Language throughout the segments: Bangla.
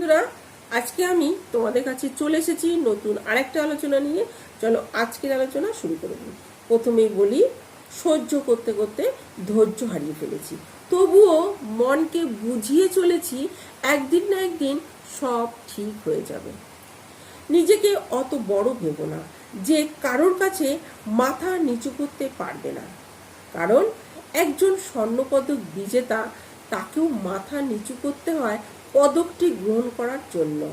বন্ধুরা, আজকে আমি তোমাদের কাছে চলে এসেছি নতুন আরেকটা আলোচনা নিয়ে। চলো আজকের আলোচনা শুরু করে দিই। প্রথমেই বলি, সহ্য করতে করতে ধৈর্য হারিয়ে ফেলেছি। তবুও মনকে বুঝিয়ে চলেছি, একদিন না একদিন সব ঠিক হয়ে যাবে। নিজেকে অত বড় ভেবো না, যে কারোর কাছে মাথা নিচু করতে পারবে না। কারণ একজন স্বর্ণপদক বিজেতা, তাকেও মাথা নিচু করতে হয় পদকটি গ্রহণ করার জন্য।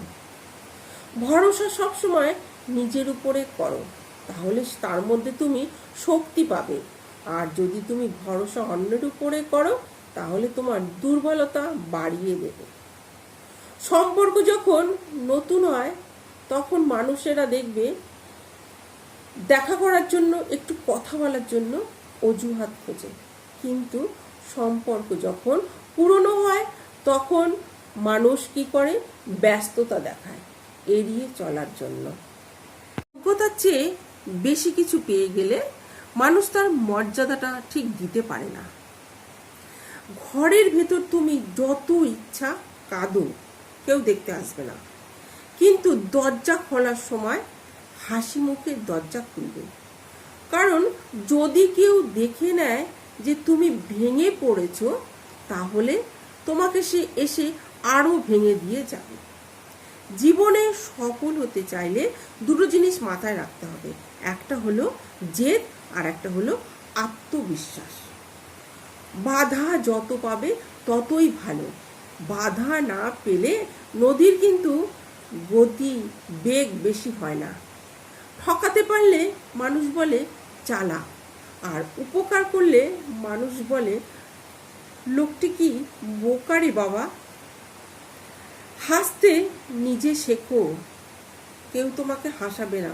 ভরসা সবসময় নিজের উপরে করো, তাহলে তার মধ্যে তুমি শক্তি পাবে। আর যদি তুমি ভরসা অন্যের উপরে করো, তাহলে তোমার দুর্বলতা বাড়িয়ে দেবে। সম্পর্ক যখন নতুন হয়, তখন মানুষেরা দেখবে, দেখা করার জন্য, একটু কথা বলার জন্য অজুহাত খোঁজে। কিন্তু সম্পর্ক যখন পুরনো হয়, তখন মানুষ কি করে? ব্যস্ততা দেখায়, এড়িয়ে চলার জন্য। যোগ্যতার চেয়ে বেশি কিছু পেয়ে গেলে মানুষ তার মর্যাদাটা ঠিক দিতে পারে না। ঘরের ভেতর তুমি যত ইচ্ছা কাঁদো, কেউ দেখতে আসবে না। কিন্তু দরজা খোলার সময় হাসি মুখে দরজা খুলবে। কারণ যদি কেউ দেখে নেয় যে তুমি ভেঙে পড়েছ, তাহলে তোমাকে সে এসে আরও ভেঙে দিয়ে যাবে। জীবনে সফল হতে চাইলে দুটো জিনিস মাথায় রাখতে হবে। একটা হলো জেদ, আর একটা হলো আত্মবিশ্বাস। বাধা যত পাবে ততই ভালো। বাধা না পেলে নদীর কিন্তু গতি, বেগ বেশি হয় না। ঠকাতে পারলে মানুষ বলে চালা, আর উপকার করলে মানুষ বলে, লোকটি কি বোকারে বাবা? হাসতে নিজে শেখো, কেউ তোমাকে হাসাবে না,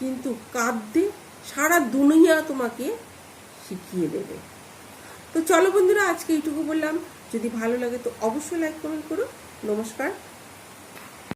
কিন্তু কাঁদতে সারা দুনিয়া তোমাকে শিখিয়ে দেবে। তো চলো বন্ধুরা, আজকে এইটুকু বললাম। যদি ভালো লাগে তো অবশ্যই লাইক কমেন্ট করো নমস্কার।